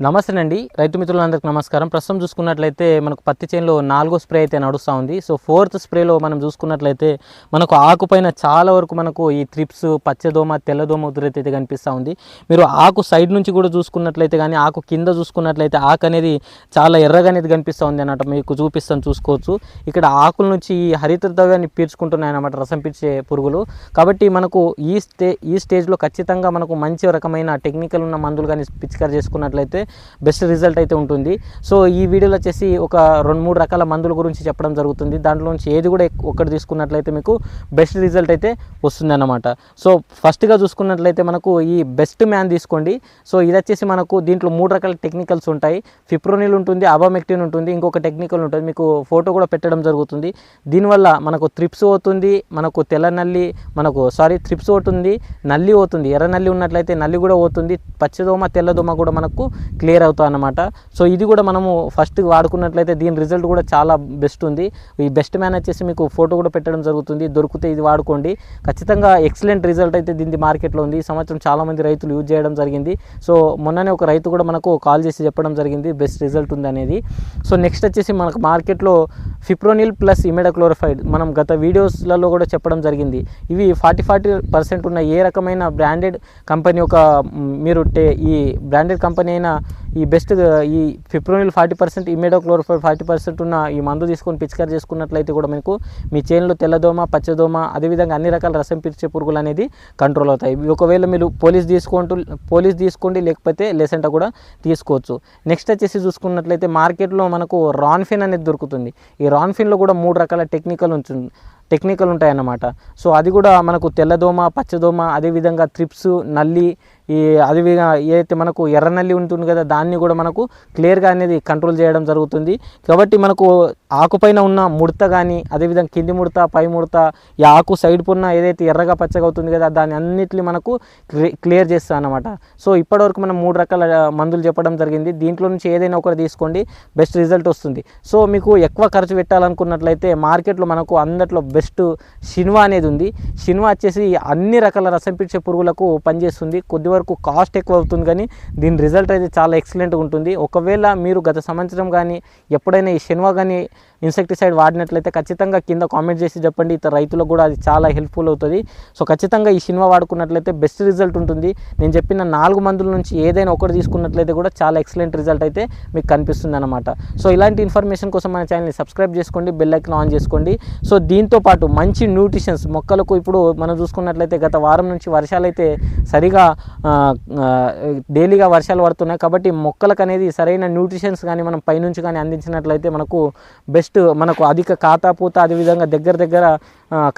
నమస్తే అండి రైతు మిత్రులందరికీ నమస్కారం. ప్రస్తుతం చూసుకున్నట్లయితే మనకు పత్తి చేనులో నాలుగో స్ప్రే అయితే నడుస్తూ ఉంది. సో ఫోర్త్ స్ప్రేలో మనం చూసుకున్నట్లయితే మనకు ఆకు పైన చాలా వరకు మనకు ఈ త్రిప్స్ పచ్చదోమ తెల్లదోమ ఉధృతి అయితే కనిపిస్తూ ఉంది. మీరు ఆకు సైడ్ నుంచి కూడా చూసుకున్నట్లయితే కానీ ఆకు కింద చూసుకున్నట్లయితే ఆకు అనేది చాలా ఎర్రగా అనేది కనిపిస్తూ ఉంది అన్నమాట. మీకు చూపిస్తాను చూసుకోవచ్చు. ఇక్కడ ఆకుల నుంచి ఈ హరిత ద్రవ్యాన్ని పీల్చుకుంటున్నాయి అన్నమాట రసం పీల్చే పురుగులు. కాబట్టి మనకు ఈ స్టే ఈ స్టేజ్లో ఖచ్చితంగా మనకు మంచి రకమైన టెక్నికల్ ఉన్న మందులు కానీ పిచికారి చేసుకున్నట్లయితే బెస్ట్ రిజల్ట్ అయితే ఉంటుంది. సో ఈ వీడియోలో వచ్చేసి ఒక రెండు మూడు రకాల మందుల గురించి చెప్పడం జరుగుతుంది. దాంట్లో నుంచి ఏది కూడా ఒక్కటి తీసుకున్నట్లయితే మీకు బెస్ట్ రిజల్ట్ అయితే వస్తుంది అన్నమాట సో ఫస్ట్గా చూసుకున్నట్లయితే మనకు ఈ బెస్ట్ మ్యాన్ తీసుకోండి. సో ఇది వచ్చేసి మనకు దీంట్లో మూడు రకాల టెక్నికల్స్ ఉంటాయి. ఫిప్రోనిల్ ఉంటుంది అబామెక్టిన్ ఉంటుంది ఇంకొక టెక్నికల్ ఉంటుంది. మీకు ఫోటో కూడా పెట్టడం జరుగుతుంది. దీనివల్ల మనకు త్రిప్స్ అవుతుంది మనకు తెల్ల నల్లి మనకు సారీ త్రిప్స్ అవుతుంది నల్లి అవుతుంది. ఎర్ర నల్లి ఉన్నట్లయితే నల్లి కూడా అవుతుంది. పచ్చదోమ తెల్లదోమ కూడా మనకు క్లియర్ అవుతాయి అన్నమాట. సో ఇది కూడా మనము ఫస్ట్ వాడుకున్నట్లయితే దీని రిజల్ట్ కూడా చాలా బెస్ట్ ఉంది. ఈ బెస్ట్ మ్యాన్ వచ్చేసి మీకు ఫోటో కూడా పెట్టడం జరుగుతుంది. దొరికితే ఇది వాడుకోండి. ఖచ్చితంగా ఎక్సలెంట్ రిజల్ట్ అయితే దీని మార్కెట్లో ఉంది. ఈ సంవత్సరం చాలామంది రైతులు యూజ్ చేయడం జరిగింది. సో మొన్ననే ఒక రైతు కూడా మనకు కాల్ చేసి చెప్పడం జరిగింది బెస్ట్ రిజల్ట్ ఉంది అనేది. సో నెక్స్ట్ వచ్చేసి మనకు మార్కెట్లో ఫిప్రోనిల్ ప్లస్ ఇమెడక్లోరిఫైడ్ మనం గత వీడియోస్లలో కూడా చెప్పడం జరిగింది. ఇవి ఫార్టీ ఫార్టీ పర్సెంట్ ఉన్న ఏ రకమైన బ్రాండెడ్ కంపెనీ ఒక మీరు టే ఈ బ్రాండెడ్ కంపెనీ అయినా ఈ బెస్ట్ ఈ ఫిప్రోనిల్ ఫార్టీ పర్సెంట్ ఇమేడోక్లోరోఫైల్ ఫార్టీ పర్సెంట్ ఉన్న ఈ మందు తీసుకొని పిచికారి చేసుకున్నట్లయితే కూడా మీకు మీ చేనులో తెల్లదోమ పచ్చదోమ అదేవిధంగా అన్ని రకాల రసం పీల్చే పురుగులు అనేది కంట్రోల్ అవుతాయి. ఒకవేళ మీరు పోలీస్ తీసుకుంటూ పోలీస్ తీసుకోండి లేకపోతే లెసెంటా కూడా తీసుకోవచ్చు. నెక్స్ట్ వచ్చేసి చూసుకున్నట్లయితే మార్కెట్లో మనకు రాన్ఫిన్ అనేది దొరుకుతుంది. ఈ రాన్ఫిన్లో కూడా మూడు రకాల టెక్నికల్ ఉంటుంది టెక్నికల్ ఉంటాయన్నమాట. సో అది కూడా మనకు తెల్లదోమ పచ్చదోమ అదేవిధంగా త్రిప్స్ నల్లి ఈ అదేవిధంగా ఏదైతే మనకు ఎర్ర నల్లి ఉంటుంది కదా దాన్ని కూడా మనకు క్లియర్గా అనేది కంట్రోల్ చేయడం జరుగుతుంది. కాబట్టి మనకు ఆకుపైన ఉన్న ముడత కానీ అదేవిధంగా కింది ముడత పై ముడత ఈ ఆకు సైడ్ పున్న ఏదైతే ఎర్రగా పచ్చగా అవుతుంది కదా దాన్ని అన్నిటిని మనకు క్లియర్ చేస్తా అన్నమాట. సో ఇప్పటివరకు మనం మూడు రకాల మందులు చెప్పడం జరిగింది. దీంట్లో నుంచి ఏదైనా ఒకటి తీసుకోండి బెస్ట్ రిజల్ట్ వస్తుంది. సో మీకు ఎక్కువ ఖర్చు పెట్టాలనుకున్నట్లయితే మార్కెట్లో మనకు అందట్లో బెస్ట్ సినిమా అనేది ఉంది. సినిమా వచ్చేసి అన్ని రకాల రసం పీల్చే పురుగులకు పనిచేస్తుంది. కొద్ది వరకు కాస్ట్ ఎక్కువ అవుతుంది కానీ దీని రిజల్ట్ అయితే చాలా ఎక్సలెంట్గా ఉంటుంది. ఒకవేళ మీరు గత సంవత్సరం కానీ ఎప్పుడైనా ఈ సినిమా కానీ ఇన్సెక్టిసైడ్ వాడినట్లయితే ఖచ్చితంగా కింద కామెంట్ చేసి చెప్పండి. ఇతర రైతులకు కూడా అది చాలా హెల్ప్ఫుల్ అవుతుంది. సో ఖచ్చితంగా ఈ సినిమా వాడుకున్నట్లయితే బెస్ట్ రిజల్ట్ ఉంటుంది. నేను చెప్పిన నాలుగు మందుల నుంచి ఏదైనా ఒకటి తీసుకున్నట్లయితే కూడా చాలా ఎక్సలెంట్ రిజల్ట్ అయితే మీకు కనిపిస్తుంది అనమాట సో ఇలాంటి ఇన్ఫర్మేషన్ కోసం మన ఛానల్ని సబ్స్క్రైబ్ చేసుకోండి బెల్ ఐకన్ ఆన్ చేసుకోండి. సో దీంతో పాటు మంచి న్యూట్రిషన్స్ మొక్కలకు ఇప్పుడు మనం చూసుకున్నట్లయితే గత వారం నుంచి వర్షాలు అయితే సరిగా డైలీగా వర్షాలు పడుతున్నాయి. కాబట్టి మొక్కలకు అనేది సరైన న్యూట్రిషన్స్ కానీ మనం పైనుంచి కానీ అందించినట్లయితే మనకు బెస్ట్ మనకు అధిక కాతాపూత అదేవిధంగా దగ్గర దగ్గర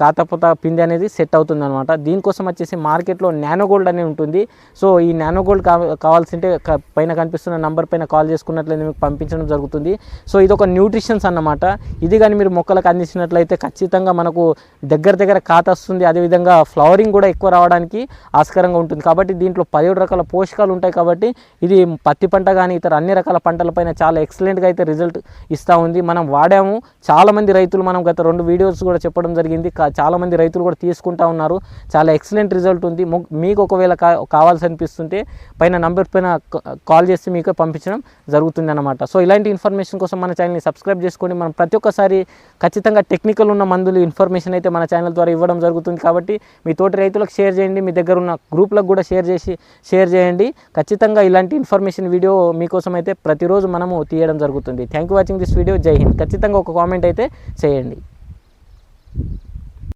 కాతాపూత పిండి అనేది సెట్ అవుతుంది అనమాట దీనికోసం వచ్చేసి మార్కెట్లో నానోగోల్డ్ అనేది ఉంటుంది. సో ఈ నానోగోల్డ్ కావ కావాల్సింటే పైన కనిపిస్తున్న నంబర్ పైన కాల్ చేసుకున్నట్లయితే మీకు పంపించడం జరుగుతుంది. సో ఇది ఒక న్యూట్రిషన్స్ అన్నమాట. ఇది కానీ మీరు మొక్కలకు అందించినట్లయితే ఖచ్చితంగా మనకు దగ్గర దగ్గర కాత వస్తుంది. అదేవిధంగా ఫ్లవరింగ్ కూడా ఎక్కువ రావడానికి ఆస్కారంగా ఉంటుంది. కాబట్టి దీంట్లో పదిహేడు రకాల పోషకాలు ఉంటాయి కాబట్టి ఇది పత్తి పంట కానీ ఇతర అన్ని రకాల పంటలపైన చాలా ఎక్సలెంట్గా అయితే రిజల్ట్ ఇస్తూ ఉంది. మనం వాడాము. చాలామంది రైతులు మనం గత రెండు వీడియోస్ కూడా చెప్పడం జరిగింది. కా- చాలామంది రైతులు కూడా తీసుకుంటా ఉన్నారు. చాలా ఎక్సలెంట్ రిజల్ట్ ఉంది. మీకు ఒకవేళ కా కావాల్సి అనిపిస్తుంటే పైన నంబర్ పైన కాల్ చేసి మీకు పంపించడం జరుగుతుంది అనమాట సో ఇలాంటి ఇన్ఫర్మేషన్ కోసం మన ఛానల్ని సబ్స్క్రైబ్ చేసుకోండి. మనం ప్రతి ఒక్కసారి ఖచ్చితంగా టెక్నికల్ ఉన్న మందులు ఇన్ఫర్మేషన్ అయితే మన ఛానల్ ద్వారా ఇవ్వడం జరుగుతుంది కాబట్టి మీ తోటి రైతులకు షేర్ చేయండి. మీ దగ్గర ఉన్న గ్రూప్లకు కూడా షేర్ చేసి షేర్ చేయండి. ఖచ్చితంగా ఇలాంటి ఇన్ఫర్మేషన్ వీడియో మీకోసం అయితే ప్రతిరోజు మనము తీయడం జరుగుతుంది. Thank you watching this video జై హింద్ ఖచ్చితంగా ఒక కామెంట్ అయితే చేయండి.